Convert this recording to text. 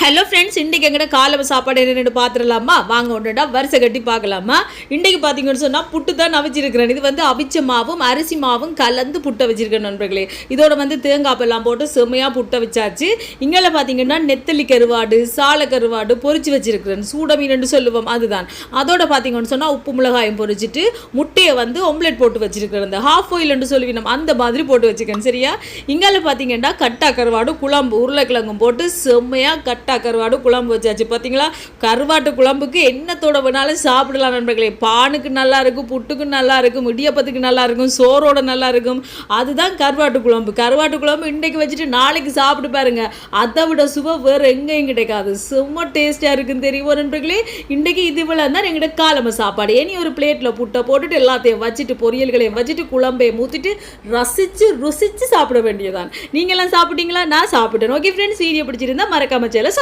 Hello friends இன்றைக்கி எங்கிட்ட காலை சாப்பாடு என்னென்னு பார்த்துடலாமா வாங்க ஒன்றுடா வரிசை கட்டி பார்க்கலாமா இன்றைக்கி பார்த்தீங்கன்னு சொன்னால் புட்டு தான் அவிச்சிருக்கிறேன் இது வந்து அவிச்ச மாவும் அரிசி மாவும் கலந்து புட்டை வச்சிருக்கேன் நண்பர்களே. இதோட வந்து தேங்காய் எல்லாம் போட்டு செம்மையாக புட்டை வச்சாச்சு. இங்கே பார்த்தீங்கன்னா நெத்தலி கருவாடு சால கருவாடு பொறிச்சு வச்சிருக்கிறேன். சூட மீன் சொல்லுவோம் அதுதான். அதோட பார்த்தீங்கன்னு சொன்னால் உப்பு மிளகாயும் பொரிச்சிட்டு முட்டையை வந்து ஒம்லெட் போட்டு வச்சிருக்கிறேன். இந்த ஹாஃப் ஆயில்னு சொல்லுவீங்க அந்த மாதிரி போட்டு வச்சுக்கேன் சரியா? இங்கே பார்த்தீங்கன்னா கட்டா கருவாடு குழம்பு உருளைக்கிழங்கும் போட்டு செம்மையாக கட் கட்டா கருவாடு குழம்பு வச்சாச்சு. பார்த்தீங்களா கருவாட்டு குழம்புக்கு என்னத்தோட வேணாலும் சாப்பிடலாம் நண்பர்களே. பானுக்கு நல்லா இருக்கும் புட்டுக்கு நல்லா இருக்கும் இடியப்பத்துக்கு நல்லா இருக்கும் சோறோட நல்லா இருக்கும். அதுதான் கருவாட்டு குழம்பு. கருவாட்டு குழம்பு இன்றைக்கு வச்சுட்டு நாளைக்கு சாப்பிட்டு பாருங்க. அதை விட சுவை வேறு எங்கேயும் கிடைக்காது. செம்ம டேஸ்ட்டாக இருக்குன்னு தெரியும் நண்பர்களே? இன்றைக்கு இது இவ்வளோ தான் எங்கள்கிட்ட காலம சாப்பாடு. இனி ஒரு பிளேட்டில் புட்டை போட்டுட்டு எல்லாத்தையும் வச்சுட்டு பொரியல்களையும் வச்சுட்டு குழம்பையும் ஊற்றிட்டு ரசித்து ருசித்து சாப்பிட வேண்டியதான் நீங்களாம் சாப்பிட்டீங்களா? நான் சாப்பிட்டேன். ஓகே ஃப்ரெண்ட்ஸ் வீடியோ பிடிச்சிருந்தா மறக்காம சேனலை